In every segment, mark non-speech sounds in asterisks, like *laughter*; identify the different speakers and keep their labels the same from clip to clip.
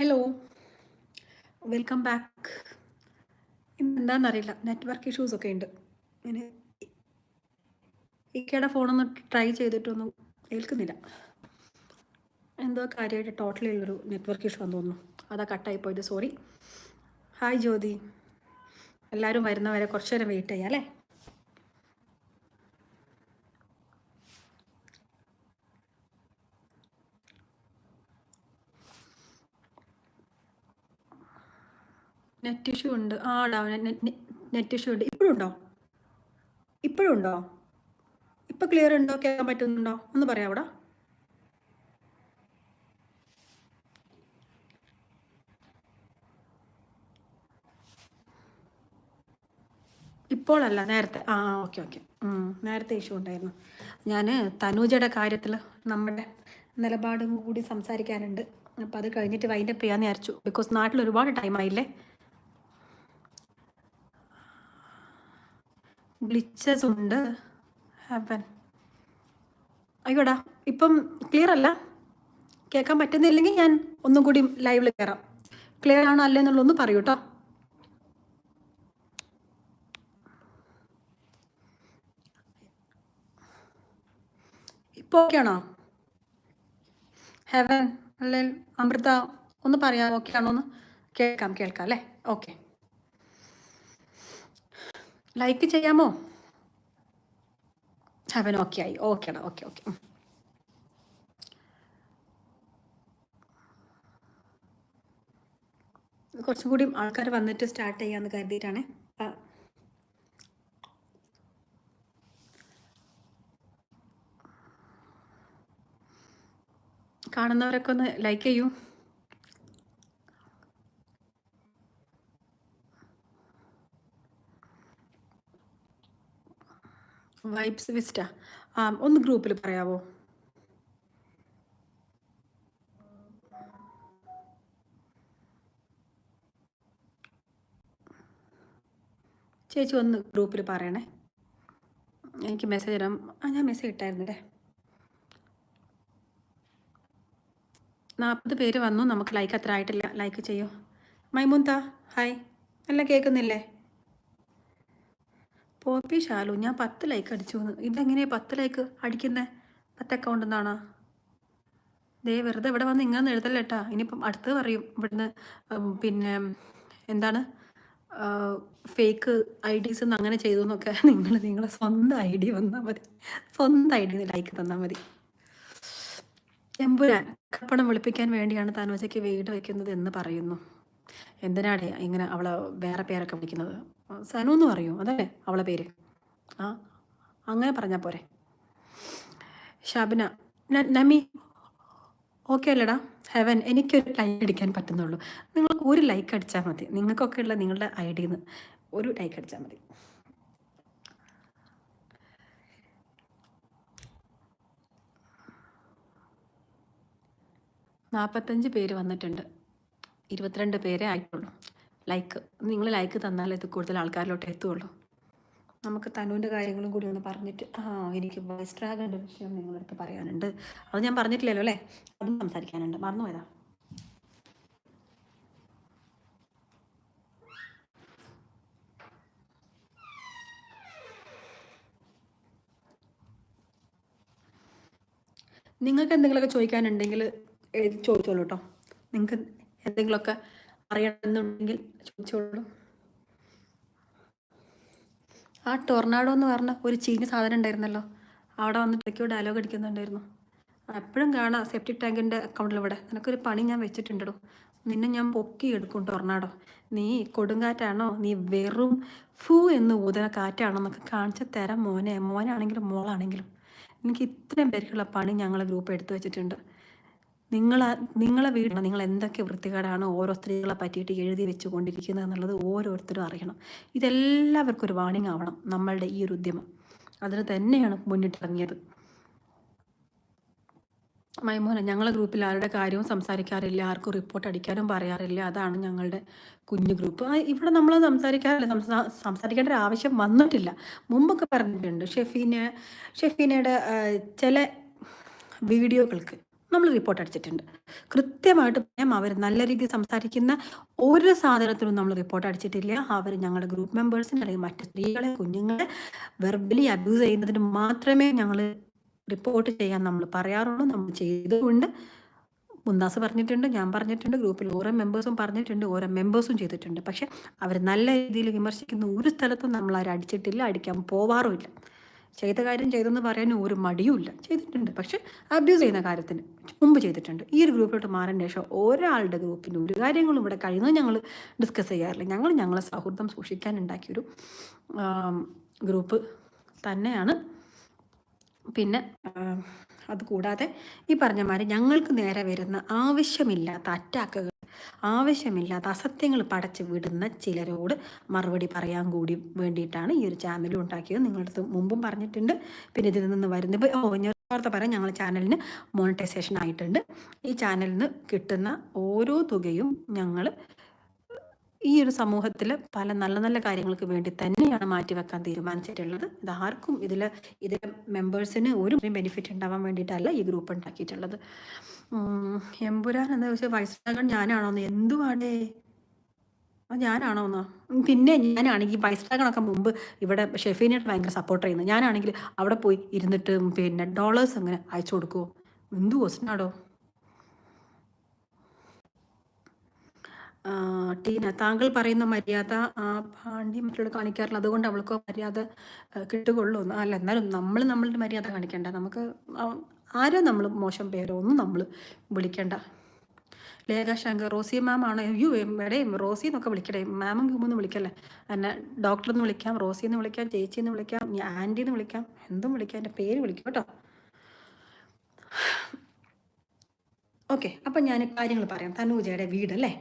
Speaker 1: Hello welcome back എന്താണെന്നറിയില്ല network issues ഒക്കെ ഉണ്ട്. ഇങ്ങനെ ഇക്കയുടെ ഫോണൊന്ന് ട്രൈ ചെയ്തിട്ടൊന്നും ഏൽക്കുന്നില്ല. എന്തോ കാര്യമായിട്ട് ടോട്ടലി ഉള്ളൊരു നെറ്റ്വർക്ക് ഇഷ്യൂ എന്ന് തോന്നുന്നു. അതാ കട്ടായി പോയത് സോറി ഹായ് ജ്യോതി. എല്ലാവരും വരുന്നവരെ കുറച്ച് നേരം വെയിറ്റ് ചെയ്യാം അല്ലേ? നെറ്റ് ഇഷ്യൂ ഉണ്ട്. ആ നെറ്റ് ഇഷ്യൂ ഉണ്ട്. ഇപ്പോഴും ഉണ്ടോ? ഇപ്പോഴും ഉണ്ടോ? ഇപ്പൊ ക്ലിയർ ഉണ്ടോ? കേൾക്കാൻ പറ്റുന്നുണ്ടോ? ഒന്ന് പറയാം അവിടെ. ഇപ്പോഴല്ല നേരത്തെ. ആ ഓക്കെ ഓക്കെ നേരത്തെ ഇഷ്യൂ ഉണ്ടായിരുന്നു. ഞാൻ തനൂജയുടെ കാര്യത്തിൽ നമ്മുടെ നിലപാടും കൂടി സംസാരിക്കാനുണ്ട്. അപ്പം അത് കഴിഞ്ഞിട്ട് വൈൻഡപ്പ് ചെയ്യാമെന്ന് വിചാരിച്ചു. ബിക്കോസ് നാട്ടിൽ ഒരുപാട് ടൈമായില്ലേ ഗ്ലിച്ചസ് ഉണ്ട്. ഹാപ്പൻ ആയിക്കോടാ ഇപ്പം ക്ലിയർ അല്ല? കേൾക്കാൻ പറ്റുന്നില്ലെങ്കിൽ ഞാൻ ഒന്നും കൂടി ലൈവിൽ കയറാം ക്ലിയർ ആണോ അല്ലേ എന്നുള്ളതൊന്ന് പറയൂ കേട്ടോ ഇപ്പോൾ ഓക്കെ ആണോ? ഹെവൻ അല്ലെ അമൃത ഒന്ന് പറയാം ഓക്കെ ആണോ ഒന്ന് കേൾക്കാം കേൾക്കാം അല്ലേ? ഓക്കെ ലൈക്ക് ചെയ്യാമോ? അവൻ ഓക്കെ ആയി ഓക്കെ ആണ് ഓക്കെ ഓക്കെ കുറച്ചും കൂടി ആൾക്കാർ വന്നിട്ട് സ്റ്റാർട്ട് ചെയ്യാന്ന് കരുതിയിട്ടാണ്. കാണുന്നവരൊക്കെ ഒന്ന് ലൈക്ക് ചെയ്യൂ. വൈബ്സ് വിസ്റ്റ ആ ഒന്ന് ഗ്രൂപ്പിൽ പറയാവോ? ചേച്ചി ഒന്ന് ഗ്രൂപ്പിൽ പറയണേ. എനിക്ക് മെസ്സേജ് ഇടാം ആ ഞാൻ മെസ്സേജ് ഇട്ടായിരുന്നല്ലേ നാൽപ്പത് പേര് വന്നു. നമുക്ക് ലൈക്ക് അത്ര ആയിട്ടില്ല. ലൈക്ക് ചെയ്യൂ? മൈമുന്ത ഹായ് എല്ലാം കേൾക്കുന്നില്ലേ? പോപ്പി ഷാലു ഞാൻ പത്ത് ലൈക്ക് അടിച്ചു ഇതെങ്ങനെയാണ് പത്ത് ലൈക്ക് അടിക്കുന്നത് പത്ത് അക്കൗണ്ട് എന്നാണോ ദേ വെറുതെ ഇവിടെ വന്ന് ഇങ്ങനെ എഴുതല്ലേട്ടാ. ഇനിയിപ്പം അടുത്ത് പറയും. ഇവിടുന്ന് പിന്നെ എന്താണ് ഫേക്ക് ഐ ഡീസ് അങ്ങനെ ചെയ്തു എന്നൊക്കെ *laughs* നിങ്ങൾ നിങ്ങളെ സ്വന്തം ഐ ഡി വന്നാൽ മതി. സ്വന്തം ഐ ഡി ലൈക്ക് തന്നാൽ മതി. എമ്പുരാൻ കപ്പണം വിളിപ്പിക്കാൻ വേണ്ടിയാണ് താനോജയ്ക്ക് വീട് വയ്ക്കുന്നത് എന്ന് പറയുന്നു. എന്തിനാണ് ഇങ്ങനെ അവളെ വേറെ പേരൊക്കെ വിളിക്കുന്നത്? സനു എന്ന് പറയൂ. അതല്ലേ അവളെ പേര്? ആ അങ്ങനെ പറഞ്ഞാൽ പോരെ. ഷാബിന നമി ഓക്കെ അല്ലടാ. ഹെവൻ എനിക്കൊരു ലൈക്ക് അടിക്കാൻ പറ്റുന്നുള്ളൂ. നിങ്ങൾക്ക് ഒരു ലൈക്ക് അടിച്ചാൽ മതി. നിങ്ങൾക്കൊക്കെ ഉള്ള നിങ്ങളുടെ ഐഡിയിൽ നിന്ന് ഒരു ലൈക്ക് അടിച്ചാൽ മതി. നാൽപ്പത്തഞ്ച് പേര് വന്നിട്ടുണ്ട്. ഇരുപത്തിരണ്ട് പേരെ ആയിട്ടുള്ളൂ. ലൈക്ക് നിങ്ങൾ ലൈക്ക് തന്നാലേ ഇത് കൂടുതൽ ആൾക്കാരിലോട്ട് എത്തുള്ളൂ. നമുക്ക് തനുവിന്റെ കാര്യങ്ങളും കൂടി ഒന്ന് പറഞ്ഞിട്ട് ആ എനിക്ക് വോയിസ് ട്രാഗിന്റെ വിഷയം നിങ്ങളടുത്ത് പറയാനുണ്ട്. അത് ഞാൻ പറഞ്ഞിട്ടില്ലല്ലോ അല്ലേ? അതും സംസാരിക്കാനുണ്ട്. മറന്നുപോയതാ. നിങ്ങൾക്ക് എന്തെങ്കിലുമൊക്കെ ചോദിക്കാനുണ്ടെങ്കിൽ ചോദിച്ചോളൂ കേട്ടോ നിങ്ങൾക്ക് എന്തെങ്കിലുമൊക്കെ അറിയണമെന്നുണ്ടെങ്കിൽ ചോദിച്ചോളൂ. ആ ടൊർണാഡോ എന്ന് പറഞ്ഞ ഒരു ചീഞ്ഞ സാധനം ഉണ്ടായിരുന്നല്ലോ. അവിടെ വന്നിട്ട് ഇടയ്ക്കോ ഡയലോഗ് അടിക്കുന്നുണ്ടായിരുന്നു. എപ്പോഴും കാണാം സെപ്റ്റിക് ടാങ്കിന്റെ അക്കൗണ്ടിൽ ഇവിടെ. നിനക്കൊരു പണി ഞാൻ വെച്ചിട്ടുണ്ടോ നിന്നെ ഞാൻ പൊക്കി എടുക്കും ടൊർണാഡോ. നീ കൊടുങ്കാറ്റാണോ? നീ വെറും ഫൂ എന്ന് ഊതുന്ന കാറ്റാണോ എന്നൊക്കെ കാണിച്ച തരാം മോനെ. മോനാണെങ്കിലും മോളാണെങ്കിലും. എനിക്ക് ഇത്രയും പേർക്കുള്ള പണി ഞങ്ങളെ ഗ്രൂപ്പ് എടുത്തു വെച്ചിട്ടുണ്ട്. നിങ്ങൾ നിങ്ങളെ വീട്ടിൽ നിങ്ങൾ എന്തൊക്കെ വൃത്തികേടാണ് ഓരോ സ്ത്രീകളെ പറ്റിയിട്ട് എഴുതി വെച്ചുകൊണ്ടിരിക്കുന്നത് എന്നുള്ളത് ഓരോരുത്തരും അറിയണം. ഇതെല്ലാവർക്കും ഒരു വാണിംഗ് ആവണം നമ്മളുടെ ഈ ഒരു ഉദ്യമം. അതിന് തന്നെയാണ് മുന്നിട്ടിറങ്ങിയത് മൈമോന ഞങ്ങളെ ഗ്രൂപ്പിൽ ആരുടെ കാര്യവും സംസാരിക്കാറില്ല ആർക്കും റിപ്പോർട്ട് അടിക്കാനും പറയാറില്ല. അതാണ് ഞങ്ങളുടെ കുഞ്ഞു ഗ്രൂപ്പ് ഇവിടെ നമ്മൾ സംസാരിക്കാറില്ല. സംസാരിക്കേണ്ട ഒരു ആവശ്യം വന്നിട്ടില്ല. മുമ്പൊക്കെ പറഞ്ഞിട്ടുണ്ട് ഷെഫീന ഷെഫീനയുടെ ചില വീഡിയോകൾക്ക് നമ്മൾ റിപ്പോർട്ട് അടിച്ചിട്ടുണ്ട്. കൃത്യമായിട്ട് പറയാം അവർ നല്ല രീതിയിൽ സംസാരിക്കുന്ന ഒരു സാധനത്തിനും നമ്മൾ റിപ്പോർട്ട് അടിച്ചിട്ടില്ല. അവർ ഞങ്ങളുടെ ഗ്രൂപ്പ് മെമ്പേഴ്സിന് അല്ലെങ്കിൽ മറ്റ് സ്ത്രീകളെ കുഞ്ഞുങ്ങളെ വെർബലി അബ്യൂസ് ചെയ്യുന്നതിന് മാത്രമേ ഞങ്ങൾ റിപ്പോർട്ട് ചെയ്യാൻ നമ്മൾ പറയാറുള്ളൂ. നമ്മൾ ചെയ്തുകൊണ്ട് മുന്താസ് പറഞ്ഞിട്ടുണ്ട് ഞാൻ പറഞ്ഞിട്ടുണ്ട് ഗ്രൂപ്പിൽ ഓരോ മെമ്പേഴ്സും പറഞ്ഞിട്ടുണ്ട് ഓരോ മെമ്പേഴ്സും ചെയ്തിട്ടുണ്ട്. പക്ഷെ അവർ നല്ല രീതിയിൽ വിമർശിക്കുന്ന ഒരു സ്ഥലത്തും നമ്മൾ അവരടിച്ചിട്ടില്ല അടിക്കാൻ പോവാറുമില്ല. ചെയ്ത കാര്യം ചെയ്തെന്ന് പറയാൻ ഒരു മടിയുമില്ല ചെയ്തിട്ടുണ്ട്. പക്ഷെ അബ്യൂസ് ചെയ്യുന്ന കാര്യത്തിന് മുമ്പ് ചെയ്തിട്ടുണ്ട്. ഈ ഒരു ഗ്രൂപ്പിലോട്ട് മാറിന് ശേഷം ഒരാളുടെ ഗ്രൂപ്പിന് ഒരു കാര്യങ്ങളും ഇവിടെ കഴിയുന്നത് ഞങ്ങൾ ഡിസ്കസ് ചെയ്യാറില്ല. ഞങ്ങൾ ഞങ്ങളെ സൗഹൃദം സൂക്ഷിക്കാൻ ഉണ്ടാക്കിയൊരു ഗ്രൂപ്പ് തന്നെയാണ്. പിന്നെ അതുകൂടാതെ ഈ പറഞ്ഞ മാതിരി ഞങ്ങൾക്ക് നേരെ വരുന്ന ആവശ്യമില്ലാത്ത അറ്റാക്കുകൾ ആവശ്യമില്ലാത്ത അസത്യങ്ങൾ പടച്ചു വിടുന്ന ചിലരോട് മറുപടി പറയാൻ കൂടി വേണ്ടിയിട്ടാണ് ഈ ഒരു ചാനൽ ഉണ്ടാക്കിയത്. നിങ്ങളുടെ അടുത്ത് മുമ്പും പറഞ്ഞിട്ടുണ്ട്. പിന്നെ ഇതിൽ നിന്ന് വരുന്ന ഇപ്പോൾ ഓ ഞാൻ പറയാം. ഞങ്ങൾ ചാനലിന് മോണിറ്റൈസേഷൻ ആയിട്ടുണ്ട്. ഈ ചാനലിൽ നിന്ന് കിട്ടുന്ന ഓരോ തുകയും ഞങ്ങൾ ഈ ഒരു സമൂഹത്തിൽ പല നല്ല നല്ല കാര്യങ്ങൾക്ക് വേണ്ടി തന്നെയാണ് മാറ്റിവെക്കാൻ തീരുമാനിച്ചിട്ടുള്ളത്. ഇത് ആർക്കും ഇതിൽ ഇതിലെ മെമ്പേഴ്സിന് ഒരു ബെനിഫിറ്റ് ഉണ്ടാവാൻ വേണ്ടിയിട്ടല്ല ഈ ഗ്രൂപ്പ് ഉണ്ടാക്കിയിട്ടുള്ളത്. എമ്പുരാൻ എന്താ വെച്ചാൽ വയസ്സാകാൻ ഞാനാണോന്ന്? എന്തുവാടേ? ഞാനാണോന്നോ? പിന്നെ ഞാനാണെങ്കിൽ വയസ്സാകണൊക്കെ മുമ്പ് ഇവിടെ ഷെഫീനായിട്ട് ഭയങ്കര സപ്പോർട്ട് ചെയ്യുന്നത്. ഞാനാണെങ്കിൽ അവിടെ പോയി ഇരുന്നിട്ട് പിന്നെ ഡോളേഴ്സ് അങ്ങനെ അയച്ചു കൊടുക്കുമോ എന്തു ക്വസ്റ്റനാടോ ടീന താങ്കൾ പറയുന്ന മര്യാദ ആ പാണ്ഡ്യം മറ്റുള്ള കാണിക്കാറില്ല. അതുകൊണ്ട് അവൾക്ക് മര്യാദ കിട്ടുകയുള്ളൂ അല്ല എന്നാലും നമ്മൾ നമ്മളുടെ മര്യാദ കാണിക്കണ്ട. നമുക്ക് ആരോ നമ്മൾ മോശം പേരോ ഒന്നും നമ്മൾ വിളിക്കണ്ട. ലേഖ ശങ്കർ റോസി മാം ആണ്? അയ്യോ എടേയും റോസി എന്നൊക്കെ വിളിക്കടേ മാമും ക്യൂമെന്ന് വിളിക്കല്ലേ? എന്നെ ഡോക്ടർ എന്ന് വിളിക്കാം റോസി എന്ന് വിളിക്കാം ചേച്ചി എന്ന് വിളിക്കാം ആന്റി എന്ന് വിളിക്കാം എന്തും വിളിക്കാം. എന്റെ പേര് വിളിക്കും കേട്ടോ. ഓക്കെ അപ്പം ഞാൻ കാര്യങ്ങൾ പറയാം. തനൂജയുടെ വീടല്ലേ?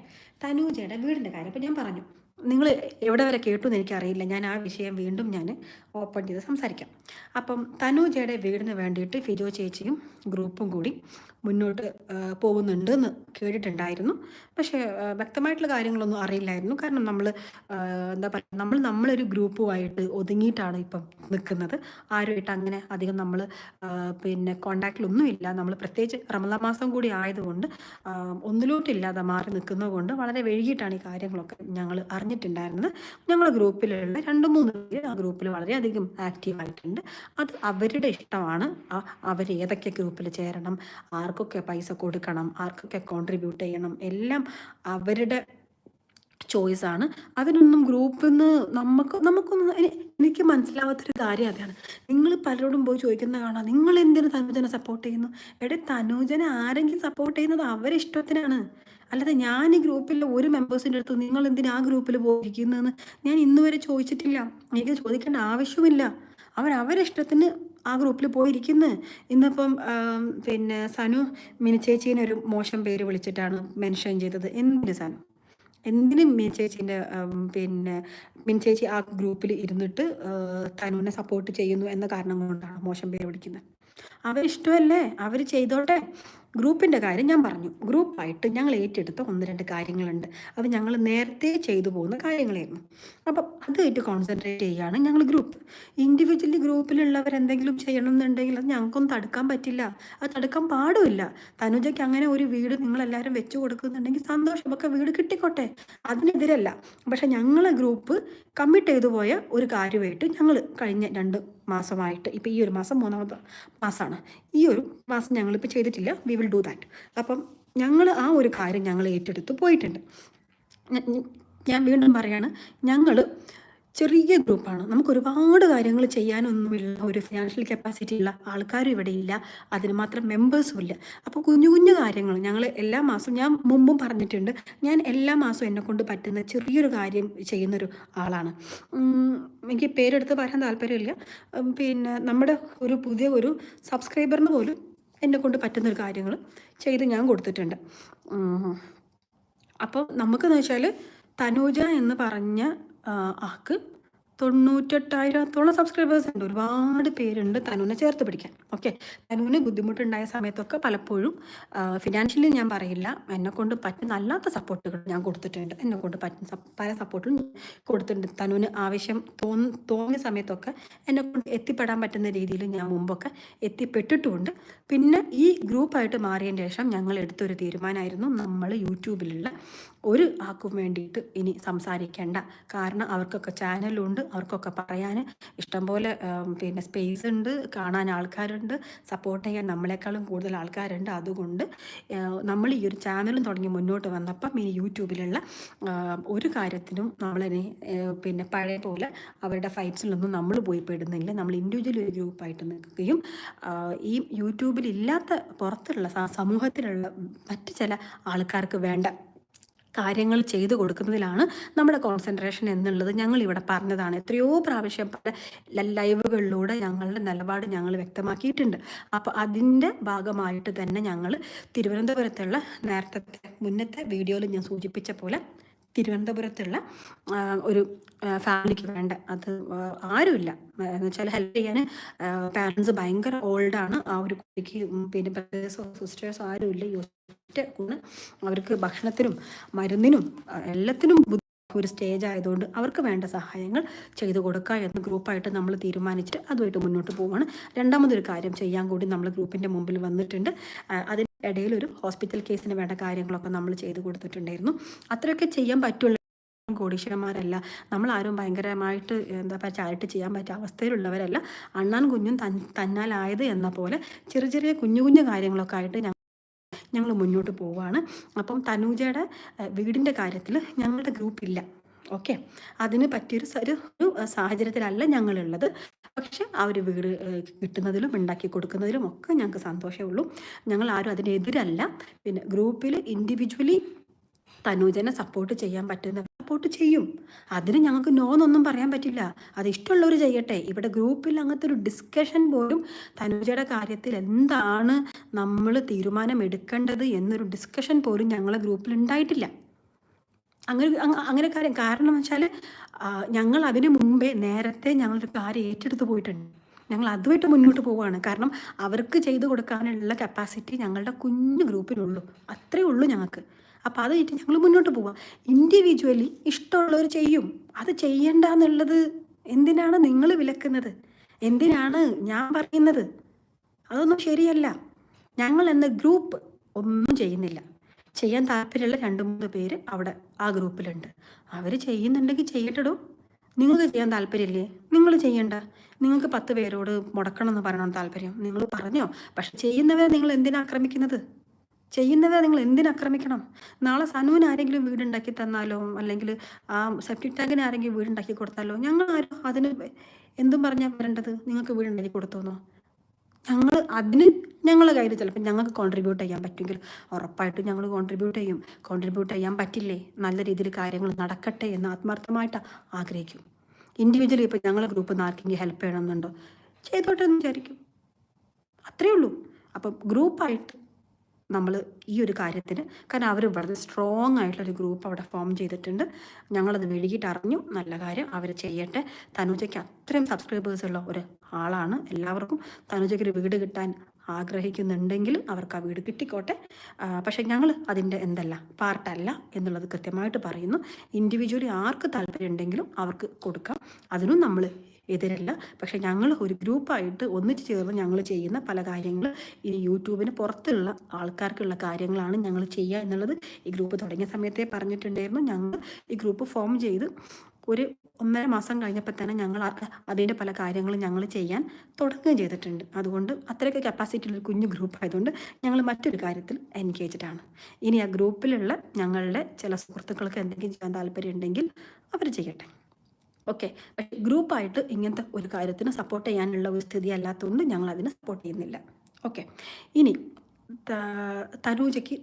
Speaker 1: തനൂജയുടെ വീടിന്റെ കാര്യം. അപ്പം ഞാൻ പറഞ്ഞു നിങ്ങൾ എവിടെ വരെ കേട്ടു എന്ന് എനിക്കറിയില്ല. ഞാൻ ആ വിഷയം വീണ്ടും ഞാൻ ഓപ്പൺ ചെയ്ത് സംസാരിക്കാം. അപ്പം തനുജയുടെ വീടിന് വേണ്ടിയിട്ട് ഫിജോ ചേച്ചിയും ഗ്രൂപ്പും കൂടി മുന്നോട്ട് പോകുന്നുണ്ട് എന്ന് കേട്ടിട്ടുണ്ടായിരുന്നു. പക്ഷേ വ്യക്തമായിട്ടുള്ള കാര്യങ്ങളൊന്നും അറിയില്ലായിരുന്നു. കാരണം നമ്മൾ എന്താ പറയുക നമ്മൾ നമ്മളൊരു ഗ്രൂപ്പുമായിട്ട് ഒതുങ്ങിയിട്ടാണ് ഇപ്പം നിൽക്കുന്നത്. ആരുമായിട്ട് അങ്ങനെ അധികം നമ്മൾ പിന്നെ കോണ്ടാക്റ്റിലൊന്നുമില്ല. നമ്മൾ പ്രത്യേകിച്ച് റമദാ മാസം കൂടി ആയതുകൊണ്ട് ഒന്നിലോട്ടില്ലാതെ മാറി നിൽക്കുന്നതുകൊണ്ട് വളരെ വൈകിട്ടാണ് ഈ കാര്യങ്ങളൊക്കെ ഞങ്ങൾ അറിഞ്ഞിട്ടുണ്ടായിരുന്നത്. ഞങ്ങളുടെ ഗ്രൂപ്പിലുള്ള രണ്ട് മൂന്ന് പേര് ആ ഗ്രൂപ്പിൽ വളരെയധികം ആക്റ്റീവായിട്ടുണ്ട്. അത് അവരുടെ ഇഷ്ടമാണ്. അവർ ഏതൊക്കെ ഗ്രൂപ്പിൽ ചേരണം ആർക്കൊക്കെ പൈസ കൊടുക്കണം ആർക്കൊക്കെ കോൺട്രിബ്യൂട്ട് ചെയ്യണം എല്ലാം അവരുടെ ചോയ്സ് ആണ്. അതിനൊന്നും ഗ്രൂപ്പിൽ നിന്ന് നമുക്ക് നമുക്കൊന്നും എനിക്ക് മനസ്സിലാവാത്തൊരു കാര്യം അതാണ്. നിങ്ങൾ പലരോടും പോയി ചോദിക്കുന്ന കാണാം നിങ്ങൾ എന്തിനു തനുജനെ സപ്പോർട്ട് ചെയ്യുന്നു? എടെ തനുജനെ ആരെങ്കിലും സപ്പോർട്ട് ചെയ്യുന്നത് അവരെ ഇഷ്ടത്തിനാണ്. അല്ലാതെ ഞാൻ ഈ ഗ്രൂപ്പിലെ ഒരു മെമ്പേഴ്സിന്റെ അടുത്ത് നിങ്ങൾ എന്തിനാ ആ ഗ്രൂപ്പിൽ പോയിരിക്കുന്നതെന്ന് ഞാൻ ഇന്നുവരെ ചോദിച്ചിട്ടില്ല. എനിക്ക് ചോദിക്കേണ്ട ആവശ്യമില്ല അവർ അവരെ ഇഷ്ടത്തിന് ആ ഗ്രൂപ്പിൽ പോയിരിക്കുന്നു. ഇന്നിപ്പം പിന്നെ സനു മിനിച്ചേച്ചീനെ ഒരു മോശം പേര് വിളിച്ചിട്ടാണ് മെൻഷൻ ചെയ്തത്. എന്തിന് സനു? എന്തിനും മിനിച്ചേച്ചീന്റെ പിന്നെ മിനിച്ചേച്ചി ആ ഗ്രൂപ്പിൽ ഇരുന്നിട്ട് തനുവിനെ സപ്പോർട്ട് ചെയ്യുന്നു എന്ന കാരണം കൊണ്ടാണ് മോശം പേര് വിളിക്കുന്നത്. അവരിഷ്ടമല്ലേ? അവർ ചെയ്തോട്ടെ. ഗ്രൂപ്പിന്റെ കാര്യം ഞാൻ പറഞ്ഞു. ഗ്രൂപ്പായിട്ട് ഞങ്ങൾ ഏറ്റെടുത്ത ഒന്ന് രണ്ട് കാര്യങ്ങളുണ്ട്. അത് ഞങ്ങൾ നേരത്തെ ചെയ്തു പോകുന്ന കാര്യങ്ങളായിരുന്നു. അപ്പം അതായിട്ട് കോൺസെൻട്രേറ്റ് ചെയ്യുകയാണ് ഞങ്ങൾ ഗ്രൂപ്പ്. ഇൻഡിവിജ്വലി ഗ്രൂപ്പിലുള്ളവർ എന്തെങ്കിലും ചെയ്യണം എന്നുണ്ടെങ്കിൽ അത് ഞങ്ങൾക്കൊന്നും തടുക്കാൻ പറ്റില്ല. അത് തടുക്കാൻ പാടുമില്ല. തനുജയ്ക്ക് അങ്ങനെ ഒരു വീട് നിങ്ങളെല്ലാവരും വെച്ചു കൊടുക്കുന്നുണ്ടെങ്കിൽ സന്തോഷം ഒക്കെ വീട് കിട്ടിക്കോട്ടെ. അതിനെതിരല്ല. പക്ഷെ ഞങ്ങളെ ഗ്രൂപ്പ് കമ്മിറ്റ് ചെയ്തു പോയ ഒരു കാര്യമായിട്ട് ഞങ്ങൾ കഴിഞ്ഞ രണ്ട് മാസമായിട്ട് ഇപ്പോൾ ഈ ഒരു മാസം മൂന്നാമത്തെ മാസമാണ്. ഈ ഒരു മാസം ഞങ്ങളിപ്പോൾ ചെയ്തിട്ടില്ല. വി വിൽ ഡു ദാറ്റ് അപ്പം ഞങ്ങൾ ആ ഒരു കാര്യം ഞങ്ങൾ ഏറ്റെടുത്ത് പോയിട്ടുണ്ട്. ഞാൻ വീണ്ടും പറയാണ് ഞങ്ങൾ ചെറിയ ഗ്രൂപ്പാണ്. നമുക്ക് ഒരുപാട് കാര്യങ്ങൾ ചെയ്യാനൊന്നുമില്ല. ഒരു ഫിനാൻഷ്യൽ കപ്പാസിറ്റി ഉള്ള ആൾക്കാരും ഇവിടെ ഇല്ല. അതിന് മാത്രം മെമ്പേഴ്സും ഇല്ല. അപ്പോൾ കുഞ്ഞു കുഞ്ഞു കാര്യങ്ങൾ ഞങ്ങൾ എല്ലാ മാസവും ഞാൻ മുമ്പും പറഞ്ഞിട്ടുണ്ട് ഞാൻ എല്ലാ മാസവും എന്നെ കൊണ്ട് പറ്റുന്ന ചെറിയൊരു കാര്യം ചെയ്യുന്നൊരു ആളാണ്. എനിക്ക് പേരെടുത്ത് പറയാൻ താല്പര്യമില്ല. പിന്നെ നമ്മുടെ ഒരു പുതിയ ഒരു സബ്സ്ക്രൈബറിന് പോലും എന്നെ കൊണ്ട് പറ്റുന്നൊരു കാര്യങ്ങൾ ചെയ്ത് ഞാൻ കൊടുത്തിട്ടുണ്ട്. അപ്പോൾ നമുക്കെന്ന് വെച്ചാൽ തനൂജ എന്ന് പറഞ്ഞ ആക്ക് തൊണ്ണൂറ്റെട്ടായിരത്തോളം സബ്സ്ക്രൈബേഴ്സ് ഉണ്ട്. ഒരുപാട് പേരുണ്ട് തനുവിനെ ചേർത്ത് പിടിക്കാൻ. ഓക്കെ തനുവിന് ബുദ്ധിമുട്ടുണ്ടായ സമയത്തൊക്കെ പലപ്പോഴും ഫിനാൻഷ്യലി ഞാൻ പറയില്ല. എന്നെക്കൊണ്ട് പറ്റുന്ന അല്ലാത്ത സപ്പോർട്ടുകൾ ഞാൻ കൊടുത്തിട്ടുണ്ട്. എന്നെക്കൊണ്ട് പറ്റുന്ന സ- പല സപ്പോർട്ടും കൊടുത്തിട്ടുണ്ട്. തനുവിന് ആവശ്യം തോന്നി തോന്നിയ സമയത്തൊക്കെ എന്നെക്കൊണ്ട് എത്തിപ്പെടാൻ പറ്റുന്ന രീതിയിൽ ഞാൻ മുമ്പൊക്കെ എത്തിപ്പെട്ടിട്ടുമുണ്ട് പിന്നെ ഈ ഗ്രൂപ്പായിട്ട് മാറിയതിന് ശേഷം ഞങ്ങൾ എടുത്തൊരു തീരുമാനമായിരുന്നു. നമ്മൾ യൂട്യൂബിലുള്ള ഒരു ആക്കും വേണ്ടിയിട്ട് ഇനി സംസാരിക്കേണ്ട. കാരണം അവർക്കൊക്കെ ചാനലുണ്ട് അവർക്കൊക്കെ പറയാൻ ഇഷ്ടംപോലെ പിന്നെ സ്പേസ് ഉണ്ട് കാണാൻ ആൾക്കാരുണ്ട് സപ്പോർട്ട് ചെയ്യാൻ നമ്മളെക്കാളും കൂടുതൽ ആൾക്കാരുണ്ട്. അതുകൊണ്ട് നമ്മൾ ഈ ഒരു ചാനലും തുടങ്ങി മുന്നോട്ട് വന്നപ്പം ഇനി യൂട്യൂബിലുള്ള ഒരു കാര്യത്തിനും നമ്മളിനി പിന്നെ പഴയ പോലെ അവരുടെ ഫൈറ്റ്സിലൊന്നും നമ്മൾ പോയി പെടുന്നില്ല. നമ്മൾ ഇൻഡിവിജ്വൽ ഒരു ഗ്രൂപ്പായിട്ട് നിൽക്കുകയും ഈ യൂട്യൂബിൽ ഇല്ലാത്ത പുറത്തുള്ള സമൂഹത്തിലുള്ള മറ്റു ചില ആൾക്കാർക്ക് വേണ്ട കാര്യങ്ങൾ ചെയ്തു കൊടുക്കുന്നതിലാണ് നമ്മുടെ കോൺസെൻട്രേഷൻ എന്നുള്ളത്. ഞങ്ങൾ ഇവിടെ പറഞ്ഞതാണ്. എത്രയോ പ്രാവശ്യം പല ലൈവുകളിലൂടെ ഞങ്ങളുടെ നിലപാട് ഞങ്ങൾ വ്യക്തമാക്കിയിട്ടുണ്ട്. അപ്പോൾ അതിന്റെ ഭാഗമായിട്ട് തന്നെ ഞങ്ങൾ തിരുവനന്തപുരത്തുള്ള നേരത്തെ മുന്നത്തെ വീഡിയോയിൽ ഞാൻ സൂചിപ്പിച്ച പോലെ തിരുവനന്തപുരത്തുള്ള ഒരു ഫാമിലിക്ക് വേണ്ട. അത് ആരുമില്ല. എന്ന് വെച്ചാൽ ഹെൽപ്പ് ചെയ്യാൻ പാരൻസ് ഭയങ്കര ഓൾഡാണ് ആ ഒരു കുട്ടിക്ക് പിന്നെ ബ്രദേഴ്സോ സിസ്റ്റേഴ്സോ ആരുമില്ല ഒറ്റ ആണ് അവർക്ക് ഭക്ഷണത്തിനും മരുന്നിനും എല്ലാത്തിനും ഒരു സ്റ്റേജ് ആയതുകൊണ്ട് അവർക്ക് വേണ്ട സഹായങ്ങൾ ചെയ്തു കൊടുക്കുക എന്ന് ഗ്രൂപ്പായിട്ട് നമ്മൾ തീരുമാനിച്ചിട്ട് അതുമായിട്ട് മുന്നോട്ട് പോവുകയാണ് രണ്ടാമതൊരു കാര്യം ചെയ്യാൻ കൂടി നമ്മൾ ഗ്രൂപ്പിന്റെ മുമ്പിൽ വന്നിട്ടുണ്ട്. അതിന് ഇടയിൽ ഒരു ഹോസ്പിറ്റൽ കേസിന് വേണ്ട കാര്യങ്ങളൊക്കെ നമ്മൾ ചെയ്തു കൊടുത്തിട്ടുണ്ടായിരുന്നു. അത്രയൊക്കെ ചെയ്യാൻ പറ്റുള്ള കോടീശ്വരന്മാരല്ല. നമ്മൾ ആരും ഭയങ്കരമായിട്ട് എന്താ പറയുക ചാരിറ്റി ചെയ്യാൻ പറ്റിയ അവസ്ഥയിലുള്ളവരല്ല. അണ്ണാൻ കുഞ്ഞും തൻ തന്നാലായത് എന്ന പോലെ ചെറിയ ചെറിയ കുഞ്ഞു കുഞ്ഞു കാര്യങ്ങളൊക്കെ ആയിട്ട് ഞങ്ങൾ ഞങ്ങൾ മുന്നോട്ട് പോവുകയാണ്. അപ്പം തനൂജയുടെ വീടിന്റെ കാര്യത്തിൽ ഞങ്ങളുടെ ഗ്രൂപ്പില്ല. ഓക്കെ. അതിന് പറ്റിയൊരു ഒരു സാഹചര്യത്തിലല്ല ഞങ്ങളുള്ളത്. പക്ഷെ ഒരു വീട് കിട്ടുന്നതിലും ഉണ്ടാക്കി കൊടുക്കുന്നതിലും ഒക്കെ ഞങ്ങൾക്ക് സന്തോഷമേ ഉള്ളൂ. ഞങ്ങൾ ആരും അതിനെതിരല്ല. പിന്നെ ഗ്രൂപ്പിൽ ഇൻഡിവിജ്വലി തനൂജനെ സപ്പോർട്ട് ചെയ്യാൻ പറ്റുന്ന സപ്പോർട്ട് ചെയ്യും. അതിന് ഞങ്ങൾക്ക് നോ എന്നൊന്നും പറയാൻ പറ്റില്ല. അത് ഇഷ്ടമുള്ളവർ ചെയ്യട്ടെ. ഇവിടെ ഗ്രൂപ്പിൽ അങ്ങനത്തെ ഒരു ഡിസ്കഷൻ പോലും തനുജയുടെ കാര്യത്തിൽ എന്താണ് നമ്മൾ തീരുമാനം എടുക്കേണ്ടത് എന്നൊരു ഡിസ്കഷൻ പോലും ഞങ്ങളെ ഗ്രൂപ്പിൽ ഉണ്ടായിട്ടില്ല. അങ്ങനെ അങ്ങനെ കാര്യം. കാരണം വെച്ചാൽ ഞങ്ങൾ അതിന് മുമ്പേ നേരത്തെ ഞങ്ങളൊരു കാര്യം ഏറ്റെടുത്ത് പോയിട്ടുണ്ട്. ഞങ്ങൾ അതുമായിട്ട് മുന്നോട്ട് പോവുകയാണ്. കാരണം അവർക്ക് ചെയ്തു കൊടുക്കാനുള്ള കപ്പാസിറ്റി ഞങ്ങളുടെ കുഞ്ഞു ഗ്രൂപ്പിനുള്ളൂ. അത്രേ ഉള്ളൂ ഞങ്ങൾക്ക്. അപ്പോൾ കഴിഞ്ഞ് ഞങ്ങൾ മുന്നോട്ട് പോവാം. ഇൻഡിവിജ്വലി ഇഷ്ടമുള്ളവർ ചെയ്യും. അത് ചെയ്യണ്ട എന്നുള്ളത് എന്തിനാണ് നിങ്ങൾ വിലക്കുന്നത്? എന്തിനാണ് ഞാൻ പറയുന്നത്? അതൊന്നും ശരിയല്ല. ഞങ്ങൾ എന്ന ഗ്രൂപ്പ് ഒന്നും ചെയ്യുന്നില്ല. ചെയ്യാൻ താല്പര്യമുള്ള രണ്ട് മൂന്ന് പേര് അവിടെ ആ ഗ്രൂപ്പിലുണ്ട്. അവർ ചെയ്യുന്നുണ്ടെങ്കിൽ ചെയ്യട്ടെടോ. നിങ്ങൾക്ക് ചെയ്യാൻ താല്പര്യമില്ലേ? നിങ്ങൾ ചെയ്യണ്ട. നിങ്ങൾക്ക് പത്ത് പേരോട് മുടക്കണം എന്ന് പറയണം താല്പര്യം. നിങ്ങൾ പറഞ്ഞോ. പക്ഷെ ചെയ്യുന്നവരെ നിങ്ങൾ എന്തിനാ ആക്രമിക്കുന്നത്? ചെയ്യുന്നവരെ നിങ്ങൾ എന്തിനാക്രമിക്കണം നാളെ സനുവിന് ആരെങ്കിലും വീടുണ്ടാക്കി തന്നാലോ? അല്ലെങ്കിൽ ആ സെപ്റ്റിക് ടാങ്കിന് ആരെങ്കിലും വീടുണ്ടാക്കി കൊടുത്താലോ? ഞങ്ങൾ ആരും അതിന് എന്തും പറഞ്ഞാൽ വരേണ്ടത്? നിങ്ങൾക്ക് വീടുണ്ടാക്കി കൊടുത്തോന്നോ? ഞങ്ങൾ അതിന് ഞങ്ങൾ കയ്യിൽ ചിലപ്പോൾ ഞങ്ങൾക്ക് കോൺട്രിബ്യൂട്ട് ചെയ്യാൻ പറ്റുമെങ്കിൽ ഉറപ്പായിട്ടും ഞങ്ങൾ കോൺട്രിബ്യൂട്ട് ചെയ്യും. കോൺട്രിബ്യൂട്ട് ചെയ്യാൻ പറ്റില്ലേ? നല്ല രീതിയിൽ കാര്യങ്ങൾ നടക്കട്ടെ എന്ന് ആത്മാർത്ഥമായിട്ട് ആഗ്രഹിക്കും. ഇൻഡിവിജ്വലി ഇപ്പോൾ ഞങ്ങൾ ഗ്രൂപ്പ് നിന്ന് ആർക്കെങ്കിലും ഹെൽപ്പ് ചെയ്യണമെന്നുണ്ടോ? ചെയ്തോട്ടെ എന്ന് വിചാരിക്കും. അത്രയേ ഉള്ളൂ. അപ്പം ഗ്രൂപ്പായിട്ട് നമ്മൾ ഈ ഒരു കാര്യത്തിന്. കാരണം അവർ വളരെ സ്ട്രോങ് ആയിട്ടുള്ളൊരു ഗ്രൂപ്പ് അവിടെ ഫോം ചെയ്തിട്ടുണ്ട്. ഞങ്ങളത് വെളിയിട്ട് അറിഞ്ഞു. നല്ല കാര്യം അവർ ചെയ്യട്ടെ. തനുജയ്ക്ക് അത്രയും സബ്സ്ക്രൈബേഴ്സ് ഉള്ള ഒരു ആളാണ്. എല്ലാവർക്കും തനുജയ്ക്ക് ഒരു വീട് കിട്ടാൻ ആഗ്രഹിക്കുന്നുണ്ടെങ്കിൽ അവർക്ക് ആ വീട് കിട്ടിക്കോട്ടെ. പക്ഷെ ഞങ്ങൾ അതിന്റെ എന്തല്ല പാർട്ടല്ല എന്നുള്ളത് കൃത്യമായിട്ട് പറയുന്നു. ഇൻഡിവിജ്വലി ആർക്ക് താല്പര്യമുണ്ടെങ്കിലും അവർക്ക് കൊടുക്കാം. അതിനും നമ്മൾ എതിരല്ല. പക്ഷെ ഞങ്ങൾ ഒരു ഗ്രൂപ്പായിട്ട് ഒന്നിച്ച് ചേർന്ന് ഞങ്ങൾ ചെയ്യുന്ന പല കാര്യങ്ങൾ ഈ യൂട്യൂബിന് പുറത്തുള്ള ആൾക്കാർക്കുള്ള കാര്യങ്ങളാണ് ഞങ്ങൾ ചെയ്യുക എന്നുള്ളത് ഈ ഗ്രൂപ്പ് തുടങ്ങിയ സമയത്തേ പറഞ്ഞിട്ടുണ്ടായിരുന്നു. ഞങ്ങൾ ഈ ഗ്രൂപ്പ് ഫോം ചെയ്ത് ഒരു ഒന്നര മാസം കഴിഞ്ഞപ്പോൾ തന്നെ ഞങ്ങൾ അതിന്റെ പല കാര്യങ്ങളും ഞങ്ങൾ ചെയ്യാൻ തുടങ്ങുകയും ചെയ്തിട്ടുണ്ട്. അതുകൊണ്ട് അത്രയൊക്കെ കപ്പാസിറ്റി ഉള്ള ഒരു കുഞ്ഞു ഗ്രൂപ്പ് ആയതുകൊണ്ട് ഞങ്ങൾ മറ്റൊരു കാര്യത്തിൽ എൻഗേജ്ഡ് ആണ്. ഇനി ആ ഗ്രൂപ്പിലുള്ള ഞങ്ങളുടെ ചില സുഹൃത്തുക്കൾക്ക് എന്തെങ്കിലും ചെയ്യാൻ താല്പര്യം ഉണ്ടെങ്കിൽ അവർ ചെയ്യട്ടെ. ഓക്കെ പക്ഷേ ഗ്രൂപ്പായിട്ട് ഇങ്ങനത്തെ ഒരു കാര്യത്തിന് സപ്പോർട്ട് ചെയ്യാനുള്ള ഒരു സ്ഥിതി അല്ലാത്തതുകൊണ്ട് ഞങ്ങൾ അതിനെ സപ്പോർട്ട് ചെയ്യുന്നില്ല. ഓക്കെ ഇനി തനൂജയ്ക്ക്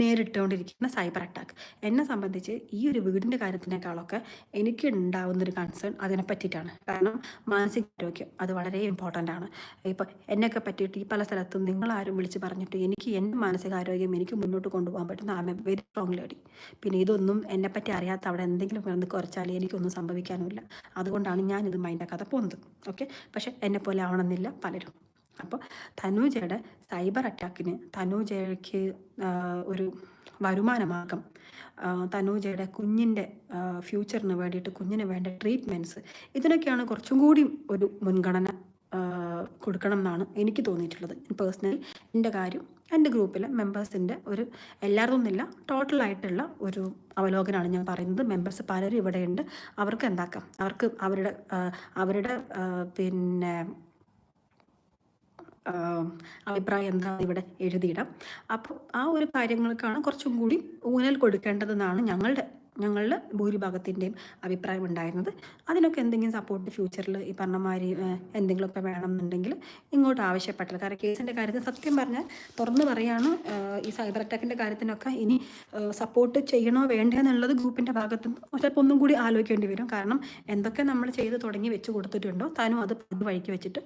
Speaker 1: നേരിട്ടുകൊണ്ടിരിക്കുന്ന സൈബർ അറ്റാക്ക്. എന്നെ സംബന്ധിച്ച് ഈ ഒരു വീടിന്റെ കാര്യത്തിനേക്കാളൊക്കെ എനിക്ക് ഉണ്ടാവുന്നൊരു കൺസേൺ അതിനെ പറ്റിയിട്ടാണ്. കാരണം മാനസികാരോഗ്യം അത് വളരെ ഇമ്പോർട്ടന്റ് ആണ്. ഇപ്പോൾ എന്നെയൊക്കെ പറ്റിയിട്ട് ഈ പല സ്ഥലത്തും നിങ്ങളാരും വിളിച്ച് പറഞ്ഞിട്ട് എനിക്ക് എന്റെ മാനസികാരോഗ്യം എനിക്ക് മുന്നോട്ട് കൊണ്ടുപോകാൻ പറ്റുന്ന ആമ വെരി സ്ട്രോങ് ലേഡി പിന്നെ ഇതൊന്നും എന്നെപ്പറ്റി അറിയാത്ത അവിടെ എന്തെങ്കിലും കിടന്ന് കുറച്ചാൽ എനിക്കൊന്നും സംഭവിക്കാനുമില്ല. അതുകൊണ്ടാണ് ഞാനിത് മൈൻഡാക്കാതെ പോകുന്നത്. ഓക്കെ പക്ഷേ എന്നെപ്പോലെ ആവണമെന്നില്ല പലരും. അപ്പോൾ തനൂജയുടെ സൈബർ അറ്റാക്കിന് തനൂജയ്ക്ക് ഒരു വരുമാനമാകും തനുജയുടെ കുഞ്ഞിന്റെ ഫ്യൂച്ചറിന് വേണ്ടിയിട്ട് കുഞ്ഞിന് വേണ്ട ട്രീറ്റ്മെന്റ്സ് ഇതിനൊക്കെയാണ് കുറച്ചും കൂടി ഒരു മുൻഗണന കൊടുക്കണം എന്നാണ് എനിക്ക് തോന്നിയിട്ടുള്ളത്. പേഴ്സണലി എന്റെ കാര്യം എന്റെ ഗ്രൂപ്പിലെ മെമ്പേഴ്സിന്റെ ഒരു എല്ലാവരും ഒന്നില്ല ടോട്ടലായിട്ടുള്ള ഒരു അവലോകനമാണ് ഞാൻ പറയുന്നത്. മെമ്പേഴ്സ് പലരും ഇവിടെയുണ്ട്. അവർക്ക് എന്താക്കാം? അവർക്ക് അവരുടെ അവരുടെ പിന്നെ അഭിപ്രായം എന്താണെന്ന് ഇവിടെ എഴുതിയിടാം. അപ്പോൾ ആ ഒരു കാര്യങ്ങൾക്കാണ് കുറച്ചും കൂടി ഊന്നൽ കൊടുക്കേണ്ടതെന്നാണ് ഞങ്ങളുടെ ഞങ്ങളുടെ ഭൂരിഭാഗത്തിന്റെയും അഭിപ്രായം ഉണ്ടായിരുന്നത്. അതിനൊക്കെ എന്തെങ്കിലും സപ്പോർട്ട് ഫ്യൂച്ചറിൽ ഈ പറഞ്ഞമാതിരി എന്തെങ്കിലുമൊക്കെ വേണമെന്നുണ്ടെങ്കിൽ ഇങ്ങോട്ട് ആവശ്യപ്പെട്ടില്ല കാരണം കേസിന്റെ കാര്യത്തിൽ സത്യം പറഞ്ഞാൽ തുറന്നു പറയാണ് ഈ സൈബർ അറ്റാക്കിന്റെ കാര്യത്തിനൊക്കെ ഇനി സപ്പോർട്ട് ചെയ്യണോ വേണ്ടേ എന്നുള്ളത് ഗ്രൂപ്പിന്റെ ഭാഗത്ത് ചിലപ്പോൾ ഒന്നും കൂടി ആലോചിക്കേണ്ടി വരും. കാരണം എന്തൊക്കെ നമ്മൾ ചെയ്ത് തുടങ്ങി വെച്ച് കൊടുത്തിട്ടുണ്ടോ താനും അത് വഴിക്ക് വെച്ചിട്ട്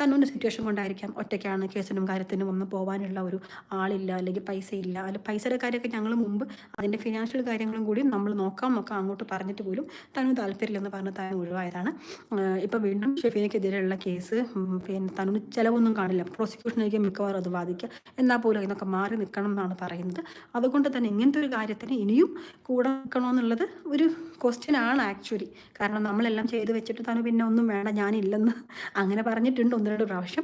Speaker 1: തന്നൊരു സിറ്റുവേഷൻ കൊണ്ടായിരിക്കാം ഒറ്റയ്ക്കാണ് കേസിനും കാര്യത്തിനും ഒന്നും പോകാനുള്ള ഒരു ആളില്ല അല്ലെങ്കിൽ പൈസ ഇല്ല അല്ലെങ്കിൽ പൈസയുടെ കാര്യമൊക്കെ ഞങ്ങൾ മുമ്പ് അതിന്റെ ഫിനാൻഷ്യൽ കാര്യങ്ങളും കൂടി നമ്മൾ നോക്കാം നോക്കാം അങ്ങോട്ട് പറഞ്ഞിട്ട് പോലും തനു താല്പര്യമില്ലെന്ന് പറഞ്ഞ് താൻ ഒഴിവായതാണ്. ഇപ്പോൾ വീണ്ടും ഷെഫീനക്കെതിരെയുള്ള കേസ് പിന്നെ തനു ചിലവൊന്നും കാണില്ല. പ്രോസിക്യൂഷനിലേക്ക് മിക്കവാറും അത് ബാധിക്കുക എന്നാൽ പോലും ഇതൊക്കെ മാറി നിൽക്കണം എന്നാണ് പറയുന്നത്. അതുകൊണ്ട് തന്നെ ഇങ്ങനത്തെ ഒരു കാര്യത്തിന് ഇനിയും കൂടെ നിൽക്കണമെന്നുള്ളത് ഒരു ക്വസ്റ്റ്യൻ ആണ് ആക്ച്വലി കാരണം നമ്മളെല്ലാം ചെയ്ത് വെച്ചിട്ട് തനു പിന്നെ ഒന്നും വേണ്ട ഞാനില്ലെന്ന് അങ്ങനെ പറഞ്ഞിട്ടുണ്ട് ഒന്ന് രണ്ട് പ്രാവശ്യം.